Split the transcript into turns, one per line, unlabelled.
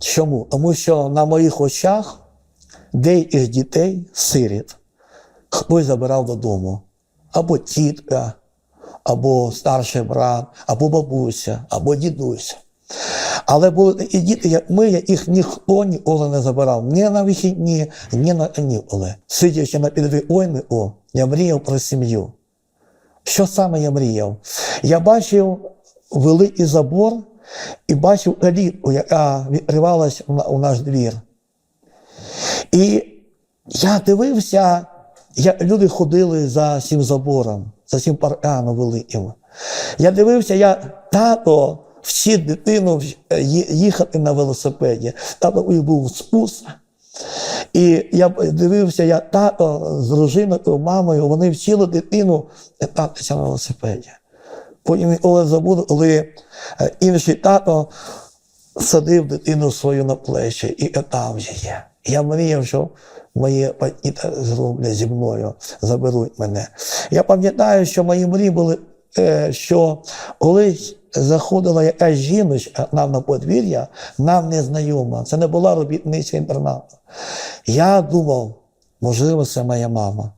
Чому? Тому що на моїх очах деяких дітей, сиріт, хтось забирав додому. Або тітка, або старший брат, або бабуся, або дідусь. Але були такі діти, як ми, яких ніхто ніколи не забирав. Ні на вихідні, ні на канікули. Сидячи на підвіконнику, я мріяв про сім'ю. Що саме я мріяв? Я бачив великий забор і бачив калітку, яка відкривалась у наш двір. І я дивився, як люди ходили за цим забором, за цим парканом великим. Я дивився, як тато вчить дитину їхати на велосипеді. Тато у був спуск. І я дивився, як тато з дружиною, мамою, вони вчили дитину кататися на велосипеді. Потім ніколи не коли е, інший тато садив дитину свою на плечі і катав її. Я мріяв, що мої батьки зроблять зі мною, заберуть мене. Я пам'ятаю, що мої мрії були, е, що колись заходила якась жіночка нам на подвір'я, нам незнайома. Це не була робітниця інтернату. Я думав, можливо, це моя мама.